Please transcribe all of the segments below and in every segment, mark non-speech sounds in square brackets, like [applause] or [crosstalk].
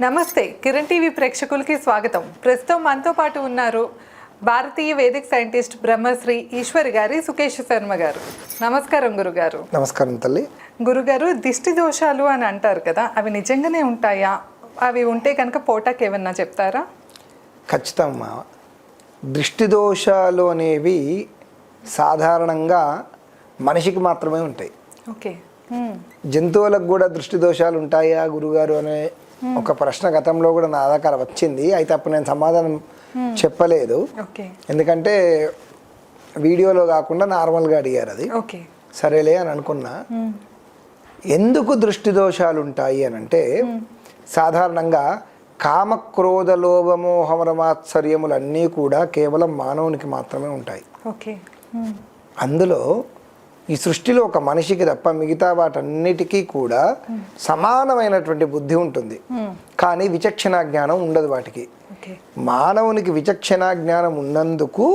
నమస్తే కిరణ్ టీవీ ప్రేక్షకులకి స్వాగతం. ప్రస్తుతం మనతో పాటు ఉన్నారు భారతీయ వేదిక సైంటిస్ట్ బ్రహ్మశ్రీ ఈశ్వరి గారి సుకేష్ శర్మ గారు. నమస్కారం గురుగారు. నమస్కారం తల్లి. గురుగారు దిష్టి దోషాలు అని అంటారు కదా అవి నిజంగానే ఉంటాయా? అవి ఉంటే కనుక పోటాకి ఏమన్నా చెప్తారా? ఖచ్చితంగా. దృష్టి దోషాలు అనేవి సాధారణంగా మనిషికి మాత్రమే ఉంటాయి. ఓకే. జంతువులకు కూడా దృష్టి దోషాలు ఉంటాయా గురుగారు అనే ఒక ప్రశ్న గతంలో కూడా నా దాకా వచ్చింది. అయితే అప్పుడు నేను సమాధానం చెప్పలేదు. ఓకే ఎందుకంటే వీడియోలో కాకుండా నార్మల్గా అడిగారు అది. ఓకే సరేలే అని అనుకున్నా. మ్మ్. ఎందుకు దృష్టి దోషాలు ఉంటాయి అని అంటే సాధారణంగా కామక్రోధ లోభమోహమరమాత్సర్యములన్నీ కూడా కేవలం మానవునికి మాత్రమే ఉంటాయి. అందులో ఈ సృష్టిలో ఒక మనిషికి తప్ప మిగతా వాటన్నిటికీ కూడా సమానమైనటువంటి బుద్ధి ఉంటుంది. కానీ విచక్షణ జ్ఞానం ఉండదు వాటికి. మానవునికి విచక్షణ జ్ఞానం ఉన్నందుకు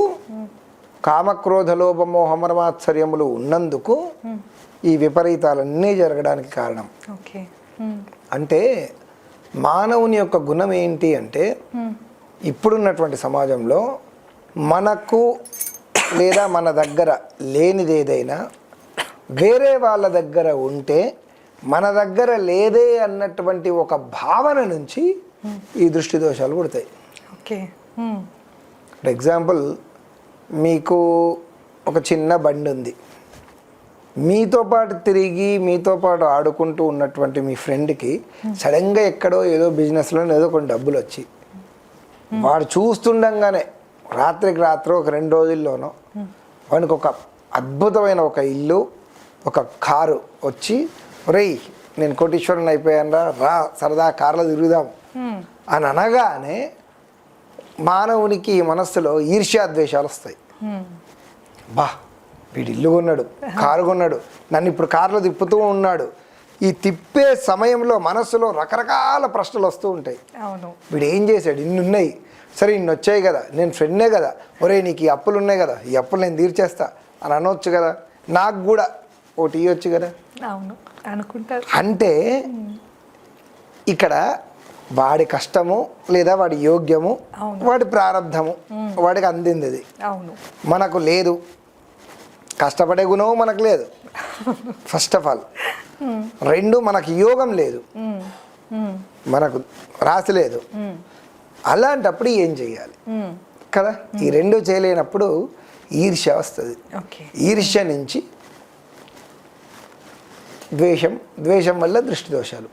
కామక్రోధ లోభమోహమరమాత్సర్యములు ఉన్నందుకు ఈ విపరీతాలన్నీ జరగడానికి కారణం. అంటే మానవుని యొక్క గుణం ఏంటి అంటే. ఇప్పుడున్నటువంటి సమాజంలో మనకు లేదా మన దగ్గర లేనిది ఏదైనా వేరే వాళ్ళ దగ్గర ఉంటే మన దగ్గర లేదే అన్నటువంటి ఒక భావన నుంచి ఈ దృష్టి దోషాలు పుడతాయి. ఓకే. ఫర్ ఎగ్జాంపుల్ మీకు ఒక చిన్న బండి ఉంది. మీతో పాటు తిరిగి మీతో పాటు ఆడుకుంటూ ఉన్నటువంటి మీ ఫ్రెండ్కి సడన్గా ఎక్కడో ఏదో బిజినెస్లో ఏదో కొన్ని డబ్బులు వచ్చి వాడు చూస్తుండగానే రాత్రికి రాత్రి ఒక రెండు రోజుల్లోనో వానికి ఒక అద్భుతమైన ఒక ఇల్లు ఒక కారు వచ్చి ఒరేయ్ నేను కోటీశ్వరుని అయిపోయాను రా సరదా కార్లో తిరుగుదాం. అని అనగానే మానవునికి మనస్సులో ఈర్ష్యాద్వేషాలు వస్తాయి. బా వీడు ఇల్లు కొన్నాడు కారు కొన్నాడు నన్ను ఇప్పుడు కారులో తిప్పుతూ ఉన్నాడు. ఈ తిప్పే సమయంలో మనస్సులో రకరకాల ప్రశ్నలు వస్తూ ఉంటాయి. అవును. వీడు ఏం చేశాడు? ఇన్ని ఉన్నాయి సరే ఇన్ని వచ్చాయి కదా నేను ఫ్రెండ్నే కదా. ఒరే నీకు ఈ అప్పులు ఉన్నాయి కదా ఈ అప్పులు నేను తీర్చేస్తా. అని అనొచ్చు కదా. నాకు కూడా ఒకటి ఇవ్వచ్చు కదా? అవును అనుకుంటారు. అంటే ఇక్కడ వాడి కష్టము లేదా వాడి యోగ్యము. వాడి ప్రారంధము వాడికి అందింది అది అవును. మనకు లేదు. కష్టపడే గుణం మనకు లేదు. ఫస్ట్ ఆఫ్ ఆల్ రెండు మనకు యోగం లేదు. మనకు రాసి లేదు. అలాంటప్పుడు ఏం చేయాలి. కదా? ఈ రెండు చేయలేనప్పుడు ఈర్ష్య వస్తుంది. ఈర్ష్య నుంచి ద్వేషం ద్వేషం వల్ల దృష్టి దోషాలు.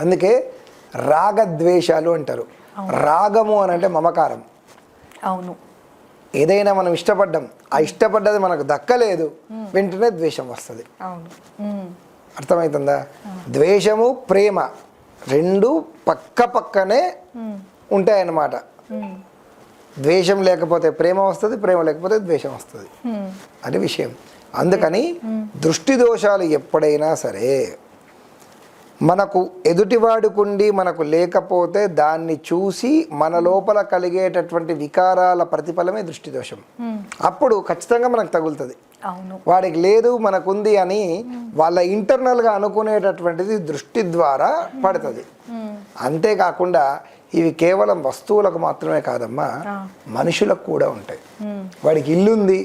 అందుకే రాగద్వేషాలు అంటారు. రాగము అని అంటే మమకారం. అవును. ఏదైనా మనం ఇష్టపడ్డాం ఆ ఇష్టపడ్డది మనకు దక్కలేదు వెంటనే ద్వేషం వస్తుంది. అర్థమవుతుందా ద్వేషము ప్రేమ రెండు పక్క పక్కనే. ఉంటాయన్నమాట. ద్వేషం లేకపోతే ప్రేమ వస్తుంది ప్రేమ లేకపోతే ద్వేషం వస్తుంది. అది విషయం. అందుకని దృష్టి దోషాలు ఎప్పుడైనా సరే మనకు ఎదుటివాడుకుండి మనకు లేకపోతే దాన్ని చూసి మన లోపల కలిగేటటువంటి వికారాల ప్రతిఫలమే దృష్టి దోషం. అప్పుడు ఖచ్చితంగా మనకు తగులుతుంది వాడికి లేదు మనకుంది అని వాళ్ళ ఇంటర్నల్గా అనుకునేటటువంటిది దృష్టి ద్వారా పడుతుంది. అంతేకాకుండా ఇవి కేవలం వస్తువులకు మాత్రమే కాదమ్మా. మనుషులకు కూడా ఉంటాయి. వాడికి ఇల్లుంది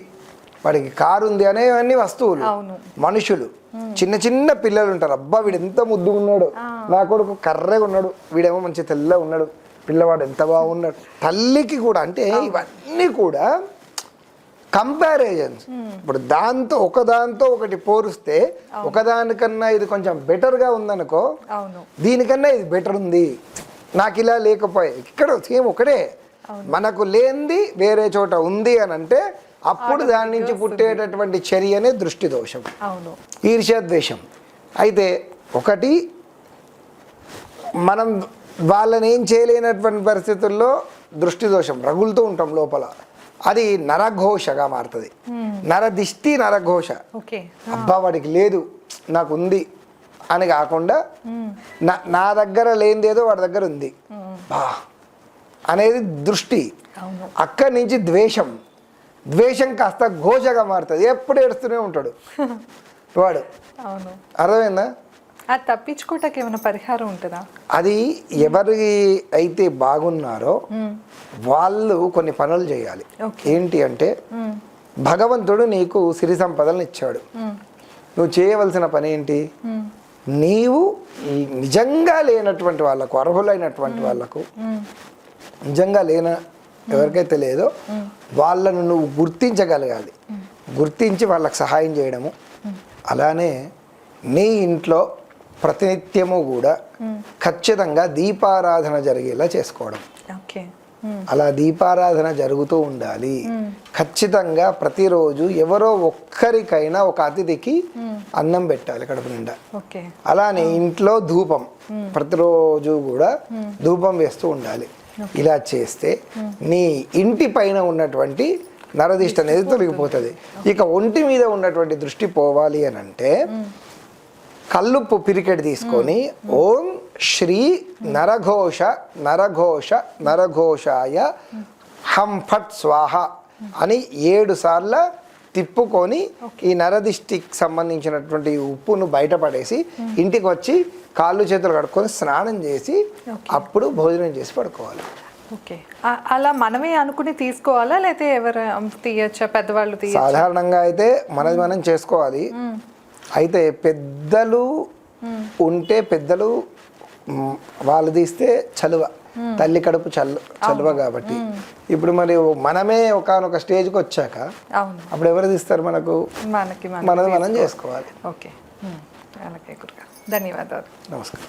వాడికి కారు ఉంది అనేవన్నీ వస్తువులు. మనుషులు. చిన్న చిన్న పిల్లలు ఉంటారు అబ్బా వీడు ఎంత ముద్దు ఉన్నాడు నా కొడుకు కర్రెగా ఉన్నాడు. వీడేమో మంచి తెల్లగా ఉన్నాడు. పిల్లవాడు ఎంత బాగున్నాడు. తల్లికి కూడా అంటే ఇవన్నీ కూడా కంపారిజన్స్ ఇప్పుడు దాంతో ఒక దాంతో ఒకటి పోలిస్తే ఒకదానికన్నా ఇది కొంచెం బెటర్గా ఉందనుకో దీనికన్నా ఇది బెటర్ ఉంది. నాకు ఇలా లేకపోయే. ఇక్కడ సేమ్ ఒకటే. మనకు లేనిది వేరే చోట ఉంది అని అంటే అప్పుడు దాని నుంచి పుట్టేటటువంటి చర్యనే దృష్టి దోషం. ఈర్ష్యాద్వేషం. అయితే ఒకటి మనం వాళ్ళని ఏం చేయలేనటువంటి పరిస్థితుల్లో దృష్టి దోషం రగులుతూ ఉంటాం లోపల. అది నరఘోషగా మారుతుంది. నరదిష్టి నరఘోష. అబ్బా వాడికి లేదు నాకు ఉంది అని కాకుండా నా నా దగ్గర లేనిదేదో వాడి దగ్గర ఉంది. బా. అనేది దృష్టి. అక్కడి నుంచి ద్వేషం. ద్వేషం కాస్త ఘోషగా మారుతుంది. ఎప్పుడు ఏడుస్తూనే ఉంటాడు. [laughs] వాడు. అవును. అర్థమైందా? అది తప్పించుకోవటానికి ఏమైనా పరిహారం ఉంటుందా? అది ఎవరి అయితే బాగున్నారో వాళ్ళు కొన్ని పనులు చేయాలి. ఏంటి అంటే భగవంతుడు నీకు సిరి సంపదలను ఇచ్చాడు. నువ్వు చేయవలసిన పని ఏంటి? నీవు నిజంగా లేనటువంటి వాళ్ళకు అర్హులైనటువంటి వాళ్ళకు నిజంగా లేన ఎవరికైతే లేదో వాళ్ళను నువ్వు గుర్తించగలగాలి. గుర్తించి వాళ్ళకి సహాయం చేయడము. అలానే నీ ఇంట్లో ప్రతినిత్యము కూడా ఖచ్చితంగా దీపారాధన జరిగేలా చేసుకోవడం. ఓకే. అలా దీపారాధన జరుగుతూ ఉండాలి. ఖచ్చితంగా ప్రతిరోజు ఎవరో ఒక్కరికైనా ఒక అతిథికి అన్నం పెట్టాలి కడుపు నిండా. అలానే ఇంట్లో ధూపం. ప్రతిరోజు కూడా ధూపం వేస్తూ ఉండాలి. ఇలా చేస్తే నీ ఇంటి పైన ఉన్నటువంటి నరదిష్ట అనేది తొలగిపోతుంది. ఇక ఒంటి మీద ఉన్నటువంటి దృష్టి పోవాలి అని అంటే కల్లుప్పు పిరికెడు తీసుకొని ఓం శ్రీ నరఘోష నరఘోష నరఘోషాయ హం ఫట్ స్వాహ అని ఏడు సార్ల తిప్పుకొని ఈ నరదిష్టికి సంబంధించినటువంటి ఉప్పును బయటపడేసి ఇంటికి వచ్చి కాళ్ళు చేతులు కడుక్కొని స్నానం చేసి అప్పుడు భోజనం చేసి పడుకోవాలి. ఓకే. అలా మనమే అనుకుని తీసుకోవాలా లేకపోతే ఎవరు తీయచ్చా? పెద్దవాళ్ళు తీయ సాధారణంగా అయితే మనది మనం చేసుకోవాలి. అయితే పెద్దలు ఉంటే పెద్దలు వాళ్ళు తీస్తే చలువ. తల్లి కడుపు చల్లు చలువ కాబట్టి. ఇప్పుడు మరి మనమే ఒకనొక స్టేజ్కి వచ్చాక అవును. అప్పుడు ఎవరు తీస్తారు మనకు? మనకి మన మనది మనం చేసుకోవాలి. ఓకే. ఉమ్, అలాగే గురుగారు. ధన్యవాదాలు. నమస్కారం.